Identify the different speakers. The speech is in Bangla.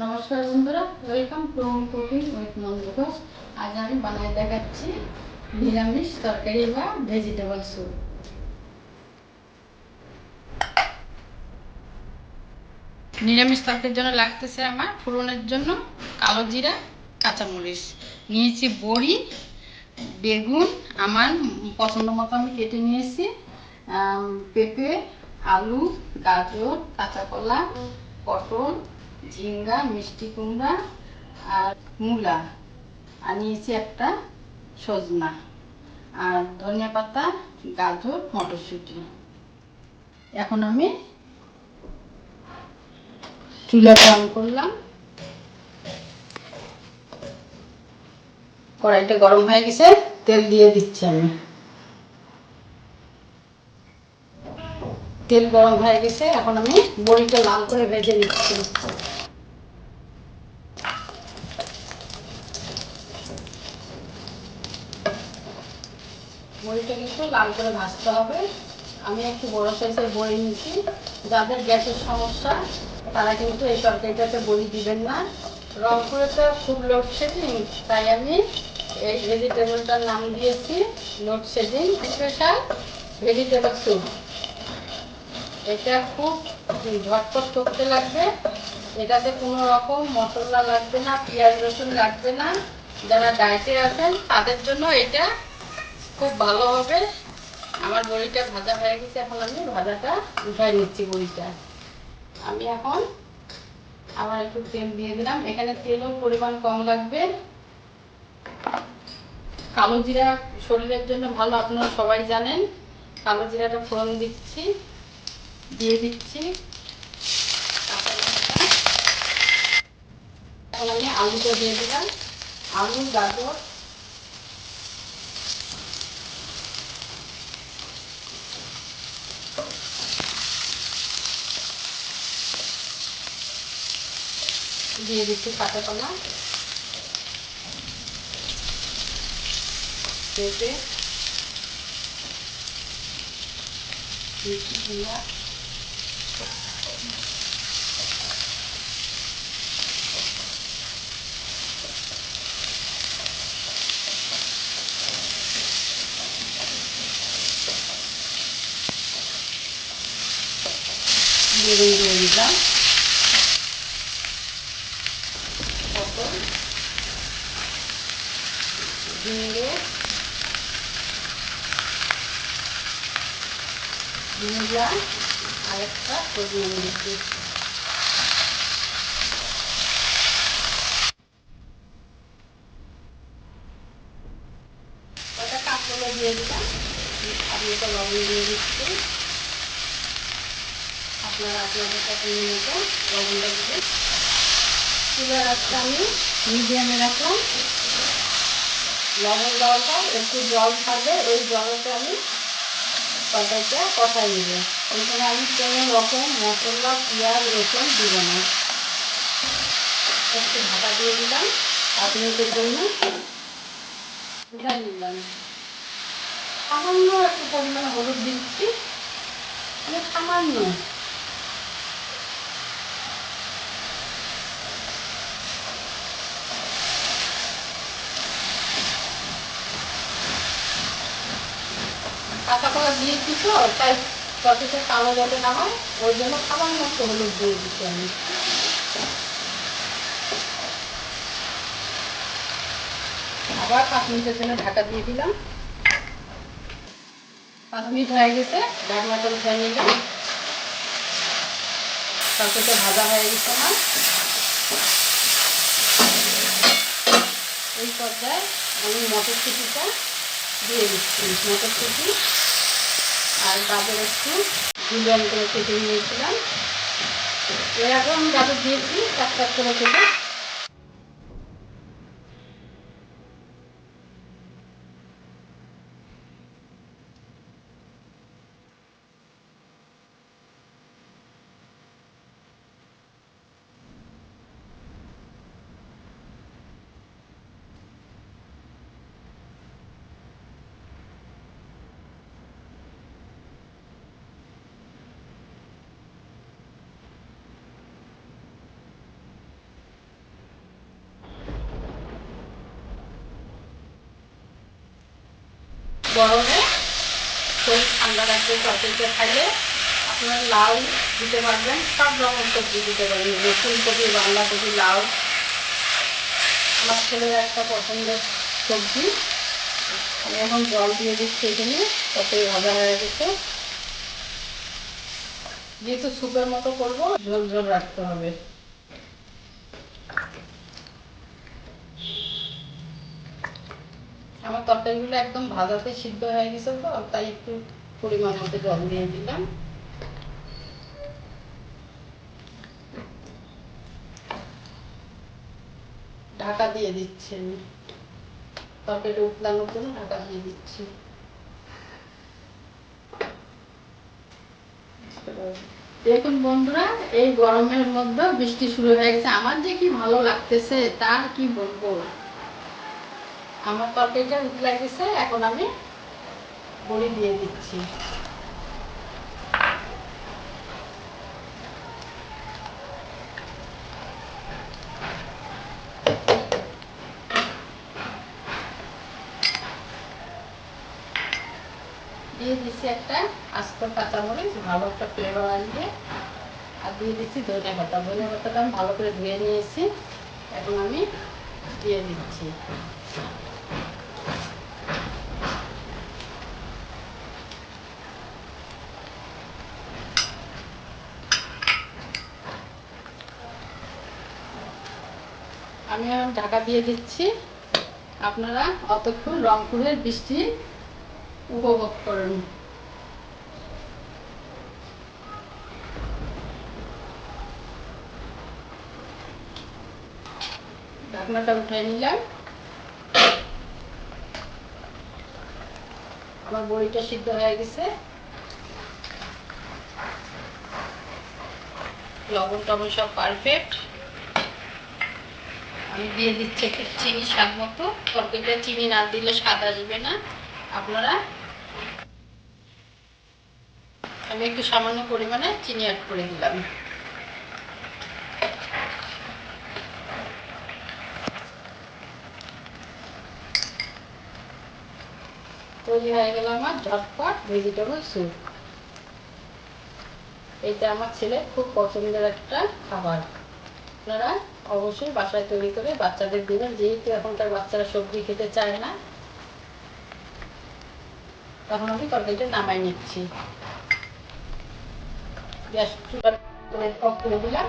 Speaker 1: নমস্কার বন্ধুরা welcome to home cooking with Nanda Ghosh আজ আমি বানাই দেখাচ্ছি নিরামিষ তরকারি বা ভেজিটেবল স্যুপ নিরামিষ তরকারির জন্য লাগতেছে আমার ফোড়নের জন্য কালো জিরা, কাঁচামরিচ। নিয়েছি বড়ি, বেগুন, আমার পছন্দ মতো আমি কেটে নিয়েছি। পেঁপে, আলু, গাজর কাঁচা কলা পটল ঝিঙ্গা, মিষ্টি কুমড়া আর মূলা। আর নিয়েছি একটা সজনা। আর ধনিয়া পাতা, গাজর, মটরশুঁটি। এখন আমি চুলা অন করলাম। কড়াইটা গরম হয়ে গেছে, তেল দিয়ে দিচ্ছি আমি। তেল গরম হয়ে গেছে, এখন আমি বড়িটা লাল করে ভেজে নিচ্ছি। বড়িটা কিন্তু লাল করে ভাজতে হবে। আমি একটু বড় সাইজের বড়ি নিচ্ছি। যাদের গ্যাসের সমস্যা, তারা কিন্তু এই তরকারিটাতে বড়ি দিবেন না। রংপুরে তো খুব লোডশেডিং, তাই আমি এই ভেজিটেবলটার নাম দিয়েছি, লোডশেডিং, স্পেশাল ভেজিটেবল স্যুপ এটা খুব ঝটপট করতে লাগবে। এটাতে কোনো রকম মশলা লাগবে না, পেঁয়াজ রসুন লাগবে না। যারা ডায়েটে আছেন, তাদের জন্য এটা খুব ভালো হবে। আমার বড়িটা ভাজা হয়ে গেছে, এখন আমি ভাজাটা উঠাই নিচ্ছি বড়িটা। আমি এখন আবার একটু তেল দিয়ে দিলাম। এখানে তেলও পরিমাণ কম লাগবে। কালো জিরা শরীরের জন্য ভালো, আপনারা সবাই জানেন। কালো জিরাটা ফোড়ন দিচ্ছি। দিয়ে দিচ্ছি। কাঁচা লঙ্কা। এখন আমি আলুটা দিয়ে দিলাম। আলু, গাজর। দিয়ে দিচ্ছি কাঁচা কলা পেঁপে। মিষ্টি বেগুন দিয়ে দিলাম পটল ঝিঙে মূলা আর একটা সজনে দিচ্ছি কটা কাঁচকলা দিয়ে দিলাম। আমি তো লবণ দিয়ে দিচ্ছি। আপনারা আপনাদের পছন্দ মতো লবণটা দিবেন চুলার আজকে আমি মিডিয়ামে রাখলাম। লবণ দেওয়ার পর একটু জল থাকবে, ওই জলতে আমি তরকারিটা কষাই নেব। এখানে আমি কোনো রকম মশলা, পেঁয়াজ, রসুন দিব না। একটু ঢাকা দিয়ে দিলাম পাঁচ মিনিটের জন্য নিলাম সামান্য একটু পরিমাণে হলুদ দিচ্ছি। মানে সামান্য। কাঁচা কলা দিয়েছি তো তাই ততটা কালো যাতে না হয় ওই জন্য খাবার মতো হলুদ দিয়ে দিচ্ছি আমি। আবার পাঁচ মিনিটের জন্য ঢাকা দিয়ে দিলাম। পাঁচ মিনিট হয়ে গেছে ঢাকনাটা উঠে নিলাম। ততটা ভাজা হয়ে গেছে আমার। এই পর্যায়ে আমি মটর মটরশুঁটিটা দিয়ে দিচ্ছি মটরশুঁটি আর গাজর একটু দুজন করে কেটে নিয়েছিলাম। এরকম গাজর দিয়েছি চার করে কেটে গরমে শরীর ঠান্ডা রাখবে তরকারিটা খাইলে। আপনারা লাউ দিতে পারবেন, সব রকম সবজি দিতে পারবেন ফুলকপি বাঁধাকপি লাউ। আমার ছেলের একটা পছন্দের সবজি। আমি এখন জল দিয়ে দিচ্ছি এখানে তরকারি ভাজা হয়ে গেছে। যেহেতু স্যুপের মতো করব, ঝোল ঝোল রাখতে হবে। আমার তরকারিগুলো একদম ভাজাতে সিদ্ধ হয়ে গেছে তো, তাই একটু পরিমাণ মতো জল দিয়ে দিলাম। ঢাকা দিয়ে দিচ্ছি তরকারিটা উতলানোর জন্য ঢাকা দিয়ে দিচ্ছি। দেখুন বন্ধুরা, এই গরমের মধ্যে বৃষ্টি শুরু হয়ে গেছে। আমার যে কি ভালো লাগতেছে, তার কি বলব? আমার তরকারিটা উতলা গেছে এখন আমি বড়ি দিয়ে দিচ্ছি। দিয়ে দিচ্ছি একটা আস্ত কাঁচামরিচ, ভালো একটা ফ্লেভার আসবে। আর দিয়ে দিচ্ছি ধনে পাতা। ধনে পাতাটা আমি ভালো করে ধুয়ে নিয়েছি। এখন আমি দিয়ে দিচ্ছি। আমি এখন ঢাকা দিয়ে দিচ্ছি। আপনারা অতক্ষণ রংপুরের বৃষ্টি উপভোগ করুন। ঢাকনাটা উঠাই নিলাম। আমার বড়িটা সিদ্ধ হয়ে গেছে। লবণ টবণ সব পারফেক্ট আমি দিয়ে দিচ্ছি একটু চিনি স্বাদ মতো। তরকারিটা চিনি না দিলে স্বাদ আসবে না। আপনারা? আমি একটু সামান্য পরিমাণে চিনি অ্যাড করে দিলাম। তৈরি হয়ে গেল আমার ঝটপট ভেজিটেবল স্যুপ এটা আমার ছেলে খুব পছন্দের একটা খাবার। আপনারা অবশ্যই বাসায় তৈরি করে বাচ্চাদের দিবেন, যেহেতু এখনকার বাচ্চারা সবজি খেতে চায় না। তখন আমি তরকারিটা নামাই নিচ্ছি। গ্যাস চুলার করে দিলাম।